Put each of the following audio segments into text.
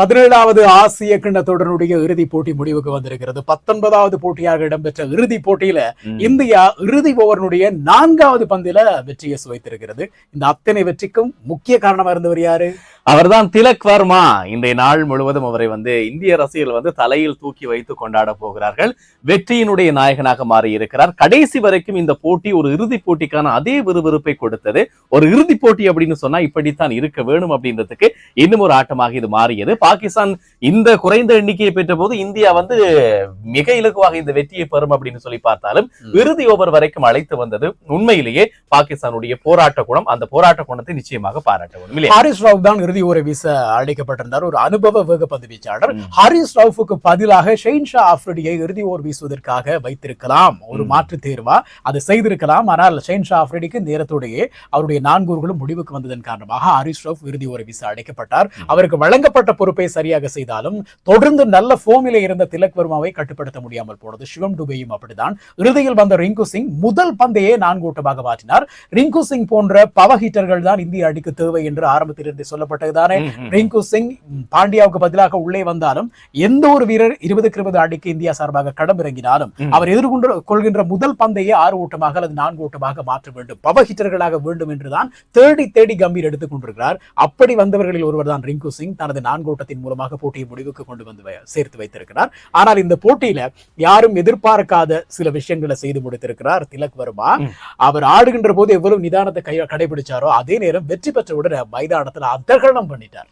பதினேழாவது ஆசிய கிண்ணத்தொடருடைய இறுதிப் போட்டி முடிவுக்கு வந்திருக்கிறது. பத்தொன்பதாவது போட்டியாக இடம்பெற்ற இறுதிப் போட்டியில. இந்தியா இறுதி ஓவரனுடைய நான்காவது பந்தில வெற்றியை சுவைத்திருக்கிறது. இந்த அத்தனை வெற்றிக்கும் முக்கிய காரணமா இருந்தவர் யாரு? அவர்தான் திலக் வர்மா. இன்றைய நாள் முழுவதும் அவரை வந்து இந்திய ரசிகர்கள் வந்து தலையில் தூக்கி வைத்து கொண்டாட போகிறார்கள். வெற்றியினுடைய நாயகனாக மாறி இருக்கிறார் கடைசி வரைக்கும் இந்த போட்டி ஒரு இறுதிப் போட்டிக்கான அதே விறுவிறுப்பை கொடுத்தது. ஒரு இறுதிப் போட்டி அப்படின்னு சொன்னா இப்படித்தான் இருக்க வேணும் அப்படின்றதுக்கு இன்னும் ஒரு ஆட்டமாக இது மாறியது. பாகிஸ்தான் இந்த குறைந்த எண்ணிக்கையை பெற்ற போது இந்தியா வந்து மிக இலகுவாக இந்த வெற்றியை பெறும் அப்படின்னு சொல்லி பார்த்தாலும். இறுதி ஓவர் வரைக்கும் அழைத்து வந்தது உண்மையிலேயே பாகிஸ்தானுடைய போராட்ட குணம் அந்த போராட்ட குணத்தை நிச்சயமாக பாராட்ட வேண்டும் இல்லையா ஹாரிஸ் ராவ் தான் இறுதி ஓரை வீச அழைக்கப்பட்டிருந்தார் ஒரு அனுபவ வேகப்பந்து வீச்சாளர். ஹாரிஸ் ராவுக்கு பதிலாக ஷெயின்ஷா ஆஃப்ரிடியை இறுதி ஓர் வீசுவதற்காக வைத்திருக்கலாம் ஒரு. மாற்று தேர்வா அதை செய்திருக்கலாம் ஆனால் ஷெயின்ஷா ஆஃப்ரிடிக்கு நேரத்தோடையே அவருடைய நான்கு முடிவுக்கு வந்ததன் காரணமாக ஹாரிஸ் ராவ் இறுதி ஓரை வீச அழைக்கப்பட்டார். அவருக்கு வழங்கப்பட்ட பொறுப்பை சரியாக செய்தாலும் தொடர்ந்து நல்ல ஃபோமிலே இருந்த திலக் வர்மாவை கட்டுப்படுத்த முடியாமல் போனது. சிவம் டுபேயும் அப்படிதான் இறுதியில் வந்த ரிங்கு சிங் முதல் பந்தையே நான்கு ஓட்டமாக மாற்றினார். ரிங்கு சிங் போன்ற பவ ஹீட்டர்கள் தான் இந்திய அணிக்கு தேவை என்று ஆரம்பத்திலிருந்தே சொல்லப்பட்டதுதானே. ரிங்கு சிங் பாண்டியாவுக்கு பதிலாக உள்ளே வந்தாலும் எந்த ஒரு வீரர் இருபதுக்கு இருபது அடிக்கு இந்தியா சார்பாக களமிறங்கினாலும். அவர் எதிர்கொண்டு கொள்கின்ற முதல் பந்தையே ஆறு ஓட்டமாக அல்லது நான்கு ஓட்டமாக மாற்ற வேண்டும். பவ ஹிட்டர்களாக வேண்டும் என்றுதான் தேடி தேடி கம்பீர் எடுத்துக் கொண்டிருக்கிறார். அப்படி வந்தவர்களில் ஒருவர் தான் ரிங்கு சிங். தனது நான்கு ஓட்டத்தின் மூலமாக போட்டியை முடிவுக்கு கொண்டு வந்து சேர்த்து வைத்திருக்கிறார். ஆனால் இந்த போட்டியில யாரும் எதிர்பார்க்காத சில விஷயங்களை செய்து முடித்திருக்கிறார் திலக் வர்மா. அவர் ஆடுகின்ற போது எவ்வளவு நிதானத்தை கை கடைபிடிச்சாரோ அதே நேரம் வெற்றி பெற்ற உடனே மைதானத்துல அதர்கணம் பண்ணிட்டார்.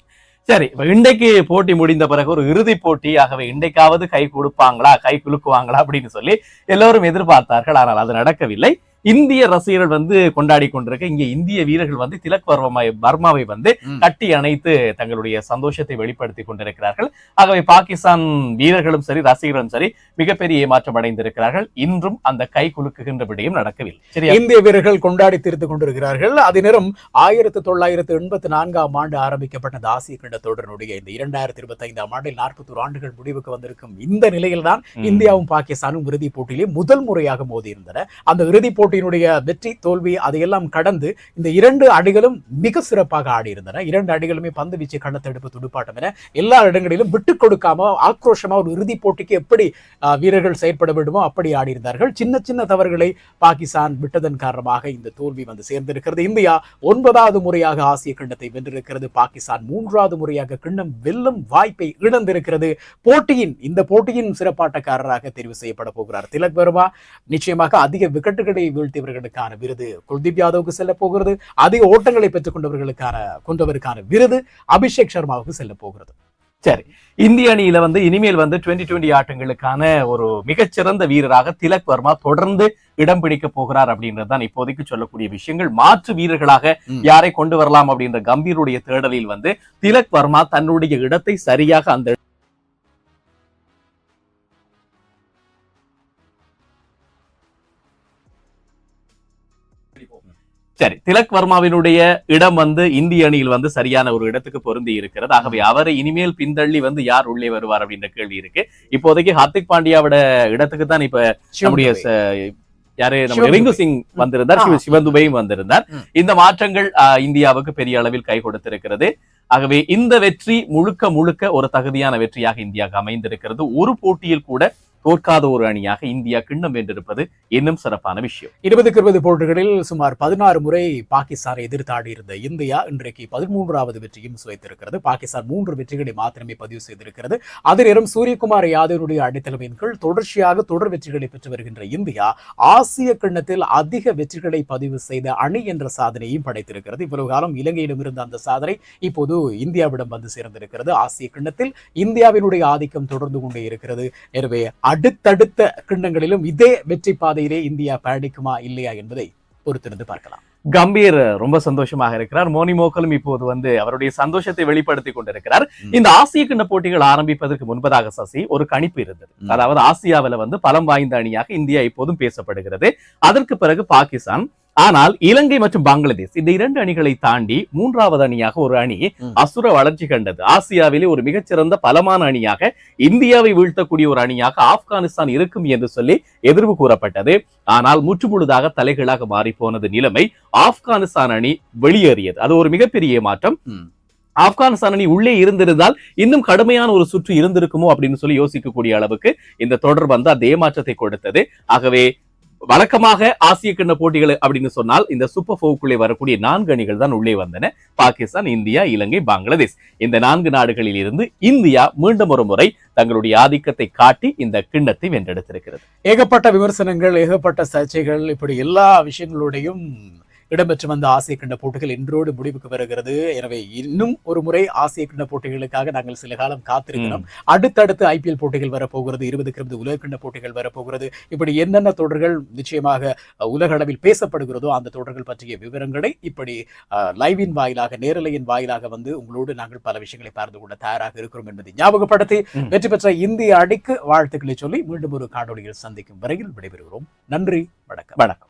சரி இன்றைக்கு போட்டி முடிந்த பிறகு ஒரு இறுதி போட்டி ஆகவே இன்றைக்காவது கை கொடுப்பாங்களா கை குலுக்குவாங்களா அப்படின்னு சொல்லி எல்லோரும் எதிர்பார்த்தார்கள். ஆனால் அது நடக்கவில்லை. இந்திய ரசிகர்கள் வந்து கொண்டாடி கொண்டிருக்க இங்க இந்திய வீரர்கள் வந்து திலக் வர்மா வர்மாவை வந்து. கட்டி அணைத்து தங்களுடைய சந்தோஷத்தை வெளிப்படுத்தி கொண்டிருக்கிறார்கள். ஆகவே பாகிஸ்தான் வீரர்களும் சரி ரசிகர்களும் சரி மிகப்பெரிய ஏமாற்றம் அடைந்திருக்கிறார்கள். இன்றும் அந்த கை குலுக்குகின்ற விடயம் நடக்கவில்லை. சரியா? இந்திய வீரர்கள் கொண்டாடி தீர்த்து கொண்டிருக்கிறார்கள். அதே நேரம் ஆயிரத்தி தொள்ளாயிரத்து எண்பத்தி நான்காம் ஆண்டு ஆரம்பிக்கப்பட்ட ஆசிய கிண்ண தொடரினுடைய இந்த இரண்டாயிரத்தி இருபத்தி ஐந்தாம் ஆண்டில் நாற்பத்தி ஆண்டுகள் முடிவுக்கு வந்திருக்கும் இந்த நிலையில்தான். இந்தியாவும் பாகிஸ்தானும் இறுதிப் போட்டியிலே முதல் முறையாக மோதி இருந்தன அந்த இறுதிப் போட்டியினுடைய வெற்றி தோல்வி அதையெல்லாம் கடந்து இந்த இரண்டு அணிகளும் மிக சிறப்பாக ஆடி இருந்தன இரண்டு அணிகளுமே பந்து வீச்சு கண்ணத்தெடுப்பு துடுப்பாட்டம் என எல்லா இடங்களிலும் விட்டுக் கொடுக்காம ஆக்ரோஷமா ஒரு இறுதிப் போட்டிக்கு எப்படி வீரர்கள் செயற்பட வேண்டுமோ அப்படி ஆடியிருந்தார்கள். சின்ன சின்ன தவறுகளை பாகிஸ்தான் விட்டதன் காரணமாக இந்த தோல்வி வந்து சேர்ந்திருக்கிறது. இந்தியா ஒன்பதாவது முறையாக ஆசிய கிண்ணத்தை வென்றிருக்கிறது. பாகிஸ்தான் மூன்றாவது முறையாக கிண்ணம் வெல்லும் வாய்ப்பை இழந்திருக்கிறது. போட்டியின் இந்த போட்டியின் சிறப்பாட்டக்காரராக தெரிவு செய்யப்பட போகிறார். திலக் வர்மா. நிச்சயமாக அதிக விக்கெட்டுகளை வீழ்த்தியவர்களுக்கான விருது. குல்தீப் யாதவுக்கு செல்ல போகிறது. அதிக ஓட்டங்களை பெற்றுக் கொண்டவர்களுக்கான கொண்டவருக்கான விருது அபிஷேக் சர்மாவுக்கு செல்ல போகிறது. இந்திய அணியில வந்து இனிமேல் வந்து டுவெண்டி டுவெண்டி ஆட்டங்களுக்கான ஒரு மிகச்சிறந்த வீரராக திலக் வர்மா தொடர்ந்து இடம் பிடிக்க போகிறார் அப்படின்றது தான் இப்போதைக்கு சொல்லக்கூடிய விஷயங்கள். மாற்று வீரர்களாக. யாரை கொண்டு வரலாம் அப்படின்ற கம்பீருடைய தேடலில் வந்து திலக் வர்மா தன்னுடைய இடத்தை சரியாக அந்த சரி திலக் வர்மாவினுடைய இடம் வந்து இந்திய அணியில் வந்து சரியான ஒரு இடத்துக்கு பொருந்தி இருக்கிறது. ஆகவே அவரை இனிமேல் பின்தள்ளி வந்து யார் உள்ளே வருவார் அப்படின்ற கேள்வி இருக்கு. இப்போதைக்கு ஹார்திக் பாண்டியாவோட இடத்துக்கு தான் இப்ப நம்முடைய யாரு? நம்ம ரிங்கு. சிங் வந்திருந்தார். ஆ. சிவ- சிவன் துபையும் வந்திருந்தார். இந்த மாற்றங்கள் இந்தியாவுக்கு பெரிய அளவில் கை கொடுத்திருக்கிறது. ஆகவே இந்த வெற்றி முழுக்க முழுக்க ஒரு தகுதியான வெற்றியாக இந்தியாவுக்கு அமைந்திருக்கிறது. ஒரு போட்டியில் கூட தோற்காத ஒரு அணியாக இந்தியா கிண்ணம் வென்றிருப்பது இன்னும் சிறப்பான விஷயம். இருபதுக்கு இருபது போட்டிகளில் சுமார் பதினாறு முறை பாகிஸ்தானை எதிர்த்தாடி இருந்த இந்தியா இன்றைக்கு பதிமூன்றாவது வெற்றியும் சுவைத்திருக்கிறது. பாகிஸ்தான் மூன்று வெற்றிகளை மாத்திரமே பதிவு செய்திருக்கிறது. அதே சூரியகுமார் யாதவனுடைய அடித்தளவின் கீழ் தொடர்ச்சியாக தொடர் வெற்றிகளை பெற்று வருகின்ற இந்தியா ஆசிய கிண்ணத்தில் அதிக வெற்றிகளை பதிவு செய்த அணி என்ற சாதனையும் படைத்திருக்கிறது. இவ்வளவு காலம் இலங்கையிடம் இருந்த அந்த சாதனை இப்போது இந்தியாவிடம் வந்து சேர்ந்திருக்கிறது. ஆசிய கிண்ணத்தில் இந்தியாவினுடைய ஆதிக்கம் தொடர்ந்து கொண்டே இருக்கிறது. எனவே அடுத்தடுத்த கிண்ணங்களிலும் இதே வெற்றி பாதையிலே இந்தியா பயணிக்குமா இல்லையா என்பதை பொறுத்திருந்து பார்க்கலாம். கம்பீர் ரொம்ப சந்தோஷமாக இருக்கிறார். மோனி மோக்கலும் இப்போது வந்து அவருடைய சந்தோஷத்தை வெளிப்படுத்தி கொண்டிருக்கிறார். இந்த ஆசிய கிண்ண போட்டிகள் ஆரம்பிப்பதற்கு முன்பதாக சசி ஒரு கணிப்பு இருந்தது. அதாவது ஆசியாவில வந்து பலம் வாய்ந்த அணியாக இந்தியா இப்போதும் பேசப்படுகிறது. அதற்கு பிறகு பாகிஸ்தான் ஆனால் இலங்கை மற்றும் பங்களாதேஷ் இந்த இரண்டு அணிகளை தாண்டி மூன்றாவது அணியாக ஒரு அணி. அசுர வளர்ச்சி கண்டது. ஆசியாவிலே ஒரு மிகச்சிறந்த பலமான அணியாக இந்தியாவை வீழ்த்தக்கூடிய ஒரு அணியாக ஆப்கானிஸ்தான் இருக்கும் என்று சொல்லி எதிர்வு கூறப்பட்டது. ஆனால் முற்றுமுழுதாக தலைகளாக மாறி போனது நிலைமை ஆப்கானிஸ்தான் அணி வெளியேறியது. அது ஒரு மிகப்பெரிய மாற்றம். ஆப்கானிஸ்தான் அணி உள்ளே இருந்திருந்தால் இன்னும் கடுமையான ஒரு சுற்று இருந்திருக்குமோ அப்படின்னு சொல்லி யோசிக்கக்கூடிய அளவுக்கு இந்த தொடர் வந்து அதே மாற்றத்தை கொடுத்தது. ஆகவே வழக்கமாக ஆசிய கிண்ண போட்டிகள் அப்படின்னு சொன்னால் இந்த சூப்பர் ஃபோவுக்குள்ளே வரக்கூடிய நான்கு அணிகள் தான் உள்ளே வந்தன. பாகிஸ்தான் இந்தியா இலங்கை பங்களாதேஷ். இந்த நான்கு நாடுகளில் இருந்து இந்தியா மீண்டும் ஒரு முறை தங்களுடைய ஆதிக்கத்தை காட்டி இந்த கிண்ணத்தை வென்றெடுத்திருக்கிறது. ஏகப்பட்ட விமர்சனங்கள் ஏகப்பட்ட சர்ச்சைகள் இப்படி எல்லா விஷயங்களுடையும் இடம்பெற்று வந்த ஆசிய கிண்ண போட்டிகள் இன்றோடு முடிவுக்கு வருகிறது. எனவே இன்னும் ஒரு முறை ஆசிய கிண்ண போட்டிகளுக்காக நாங்கள் சில காலம் காத்திருக்கிறோம். அடுத்தடுத்து ஐபிஎல் போட்டிகள் வரப்போகிறது இருபதுக்கு இருபது உலக கிண்ண போட்டிகள் வரப்போகிறது. இப்படி என்னென்ன தொடர்கள் நிச்சயமாக உலக அளவில் பேசப்படுகிறதோ அந்த தொடர்கள் பற்றிய விவரங்களை இப்படி லைவின் வாயிலாக நேரலையின் வாயிலாக வந்து உங்களோடு நாங்கள் பல விஷயங்களை பார்த்து கொள்ள தயாராக இருக்கிறோம் என்பதை ஞாபகப்படுத்தி. வெற்றி பெற்ற இந்திய அணிக்கு வாழ்த்துக்களை சொல்லி மீண்டும் ஒரு காணொளியில் சந்திக்கும் வரையில் விடைபெறுகிறோம். நன்றி வணக்கம். வணக்கம்.